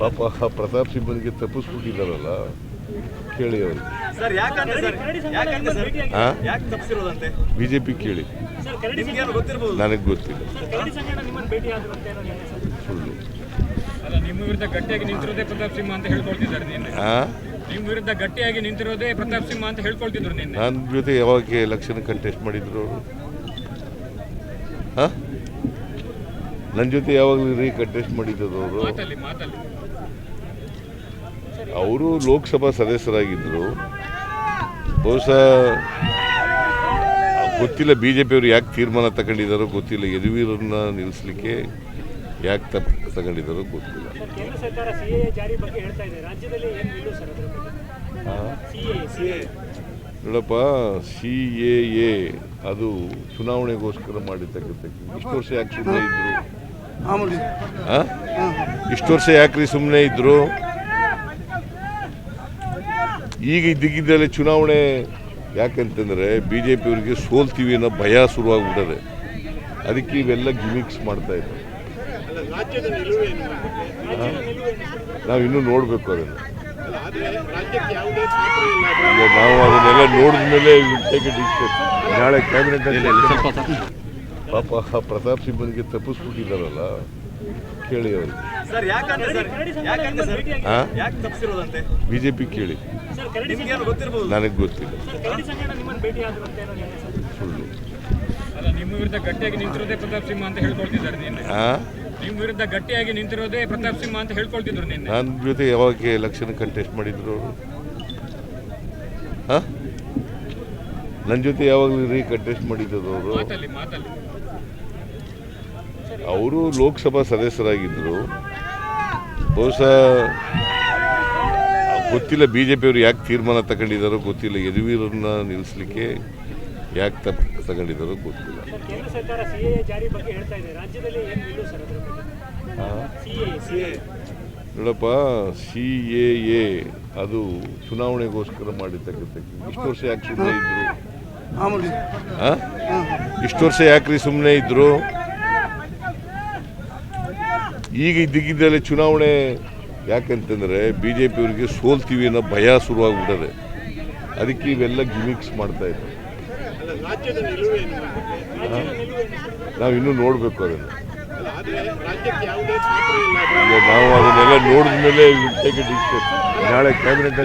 ಪಾಪ ಪ್ರತಾಪ್ ಸಿಂಹನಿಗೆ ತಪ್ಪಿಸ್ಬಿಟ್ಟಿದ್ದಾರಲ್ಲ ಕೇಳಿ ಅವರು. ಸರ್ ಯಾಕಂದ್ರೆ ಸರ್ ಯಾಕಂದ್ರೆ ಸರ್ ಹಾ ಯಾಕೆ ತಪ್ಪಿಸಿರೋದಂತೆ? ಬಿ ಜೆ ಪಿ ಕೇಳಿ ನನಗೆ ಗೊತ್ತಿಲ್ಲ. ಸುಳ್ಳು. ಅಲ್ಲ ನಿಮ್ಮ ವಿರುದ್ಧ ಗಟ್ಟಿಯಾಗಿ ನಿಂತಿರೋದೇ ಪ್ರತಾಪ್ ಸಿಂಹ ಅಂತ ಹೇಳ್ಕೊಳ್ತಿದ್ದಾರೆ ನಿನ್ನೆ. ಆ? ನಿಮ್ಮ ವಿರುದ್ಧ ಗಟ್ಟಿಯಾಗಿ ನಿಂತಿರೋದೇ ಪ್ರತಾಪ್ ಸಿಂಹ ಅಂತ ಹೇಳ್ಕೊಳ್ತಿದ್ರು ನಿನ್ನೆ. ನನ್ನ ಜೊತೆ ಯಾವಾಗ ಎಲೆಕ್ಷನ್ ಕಂಟೆಸ್ಟ್ ಮಾಡಿದ್ರು ಅವರು? ಹಾಂ ನನ್ನ ಜೊತೆ ಯಾವಾಗಲೂ ರೀ ಕಂಟೆಸ್ಟ್ ಮಾಡಿದ್ರು ಅವರು? ಮಾತಲ್ಲಿ ಮಾತಲ್ಲಿ. ಅವರು ಲೋಕಸಭಾ ಸದಸ್ಯರಾಗಿದ್ದರು ಬಹುಶಃ ಗೊತ್ತಿಲ್ಲ ಬಿ ಜೆ ಪಿಯವರು ಯಾಕೆ ತೀರ್ಮಾನ ತಗೊಂಡಿದ್ದಾರೋ ಗೊತ್ತಿಲ್ಲ. ಯದುವೀರನ್ನ ನಿಲ್ಲಿಸಲಿಕ್ಕೆ ಯಾಕೆ ತಪ್ಪು ತಗೊಂಡಿದ್ದಾರೋ ಗೊತ್ತಿಲ್ಲ. ಸರ್ ಕೇಂದ್ರ ಸರ್ಕಾರ ಸಿ ಎ ಜಾರಿ ಬಗ್ಗೆ ಹೇಳ್ತಾ ಇದೆ. ರಾಜ್ಯದಲ್ಲಿ ಏನು ನಿಲ್ಲು ಸರ್ ಅದ್ರ ಆ? ಸಿ ಎ ನೋಡಪ್ಪ ಸಿ ಎ ಎ ಅದು ಚುನಾವಣೆಗೋಸ್ಕರ ಮಾಡಿರ್ತಕ್ಕಂಥ ಇಷ್ಟು ವರ್ಷ ಯಾಕೆ ಸುಮ್ಮನೆ ಇದ್ರು? ಆ? ಇಷ್ಟು ವರ್ಷ ಯಾಕ್ರಿ ಸುಮ್ಮನೆ ಇದ್ರು? ಈಗ ಇದ್ದಕ್ಕಿದ್ದಲ್ಲಿ ಚುನಾವಣೆ ಯಾಕಂತಂದರೆ ಬಿ ಜೆ ಪಿಯವರಿಗೆ ಸೋಲ್ತೀವಿ ಅನ್ನೋ ಭಯ ಶುರುವಾಗ್ಬಿಟ್ಟದೆ. ಅದಕ್ಕೆ ಇವೆಲ್ಲ ಗಿಮಿಕ್ಸ್ ಮಾಡ್ತಾ ಇದ್ದಾರೆ. ನಾವು ಇನ್ನೂ ನೋಡಬೇಕು ಅದನ್ನು. ನಾವು ಅದನ್ನೆಲ್ಲ ನೋಡಿದ ಮೇಲೆ ನಾಳೆ ಕ್ಯಾಬಿನೆಟ್ ಪಾಪ ಪ್ರತಾಪ್ ಸಿಂಹನಿಗೆ ತಪ್ಪಿಸ್ಬಿಟ್ಟಿದ್ದಾರಲ್ಲ. ಕೇಳಿ ಅವ್ರಿಗೆ ಸರ್ ಯಾಕಂದ್ರೆ ಸರ್ ಯಾಕಂದ್ರೆ ಸರ್ ಹಾ ಯಾಕೆ ತಪ್ಪಿಸಿರೋದಂತೆ ಬಿ ಜೆ ಪಿ ಕೇಳಿ ನನಗೆ ಗೊತ್ತಿಲ್ಲ. ಸುಳ್ಳು. ನಿಮ್ಮ ವಿರುದ್ಧ ಗಟ್ಟಿಯಾಗಿ ನಿಂತಿರೋದೇ ಪ್ರತಾಪ್ ಸಿಂಹ ಅಂತ ಹೇಳ್ಕೊಳ್ತಿದ್ದಾರೆ ನಿನ್ನೆ. ಆ? ನಿಮ್ಮ ವಿರುದ್ಧ ಗಟ್ಟಿಯಾಗಿ ನಿಂತಿರೋದೇ ಪ್ರತಾಪ್ ಸಿಂಹ ಅಂತ ಹೇಳ್ಕೊಳ್ತಿದ್ರು ನಿನ್ನೆ. ನನ್ನ ಜೊತೆ ಯಾವಾಗ ಎಲೆಕ್ಷನ್ ಕಂಟೆಸ್ಟ್ ಮಾಡಿದ್ರು ಅವರು? ಹಾಂ ನನ್ನ ಜೊತೆ ಯಾವಾಗಲೂ ರೀ ಕಂಟೆಸ್ಟ್ ಮಾಡಿದ್ರು ಅವರು? ಮಾತಲ್ಲಿ ಮಾತಲ್ಲಿ. ಅವರು ಲೋಕಸಭಾ ಸದಸ್ಯರಾಗಿದ್ದರು. ಬಹುಶಃ ಗೊತ್ತಿಲ್ಲ ಬಿ ಜೆ ಪಿಯವರು ಯಾಕೆ ತೀರ್ಮಾನ ತಗೊಂಡಿದ್ದಾರೋ ಗೊತ್ತಿಲ್ಲ. ಯದುವೀರನ್ನ ನಿಲ್ಲಿಸಲಿಕ್ಕೆ ಯಾಕೆ ತಪ್ಪು ತಗೊಂಡಿದ್ದಾರೋ ಗೊತ್ತಿಲ್ಲ. ನೋಡಪ್ಪ ಸಿ ಎ ಎ ಅದು ಚುನಾವಣೆಗೋಸ್ಕರ ಮಾಡಿರ್ತಕ್ಕಂಥ ಇಷ್ಟು ವರ್ಷ ಯಾಕೆ ಸುಮ್ಮನೆ ಇದ್ರು? ಆ? ಇಷ್ಟು ವರ್ಷ ಯಾಕ್ರಿ ಸುಮ್ಮನೆ ಇದ್ರು? ಈಗ ಇದ್ದಕ್ಕಿದ್ದಲ್ಲೇ ಚುನಾವಣೆ ಯಾಕಂತಂದರೆ ಬಿ ಜೆ ಪಿಯವರಿಗೆ ಸೋಲ್ತೀವಿ ಅನ್ನೋ ಭಯ ಶುರುವಾಗ್ಬಿಟ್ಟದೆ. ಅದಕ್ಕೆ ಇವೆಲ್ಲ ಗಿಮಿಕ್ಸ್ ಮಾಡ್ತಾ ಇದ್ದಾರೆ. ನಾವು ಇನ್ನೂ ನೋಡಬೇಕು ಅದನ್ನು. ನಾವು ಅದನ್ನೆಲ್ಲ ನೋಡಿದ ಮೇಲೆ ನಾಳೆ ಕ್ಯಾಬಿನೆಟ್